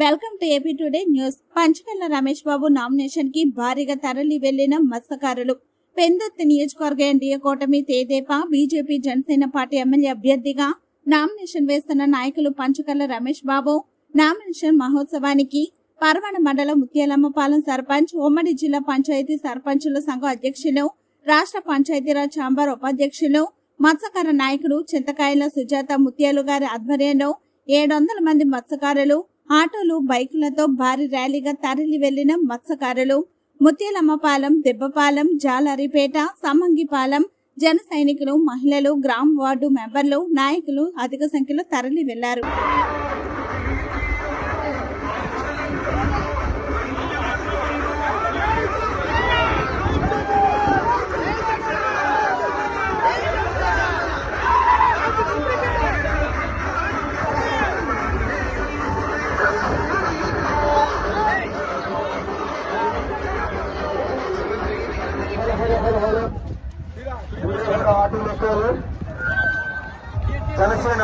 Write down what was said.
Welcome to AP today news Panchakarla Ramesh Babu నామినేషన్కి భారీగా తరలి వెళ్ళిన మత్స్యకారులు. పెందుర్తి నియోజకవర్గ ఎన్డీఏ కూటమి Tedepa BJP Janasena party MLA అభ్యర్థిగా నామినేషన్ వేస్తున్న నాయకులు పంచకల్ల రమేష్ బాబు. నామినేషన్ మహోత్సవానికి పరవణ మండలం ముత్యాలమ్మపాలెం సర్పంచ్ ఉమ్మడి జిల్లా పంచాయతీ సర్పంచుల సంఘం అధ్యక్షులు రాష్ట్ర పంచాయతీరాజ్ ఛాంబర్ ఉపాధ్యక్షులు మత్స్యకార నాయకుడు చింతకాయల సుజాత ముత్యాలు గారి ఆధ్వర్యంలో ఏడు వందల మంది మత్స్యకారులు ఆటోలు బైకులతో భారీ ర్యాలీగా తరలి వెళ్ళిన మత్స్యకారులు ముత్యాలమ్మపాలెం దెబ్బపాలెం జాలారిపేట సమ్మంగిపాలెం జన సైనికులు మహిళలు గ్రామ వార్డు మెంబర్లు నాయకులు అధిక సంఖ్యలో తరలి వెళ్ళారు. జనసేన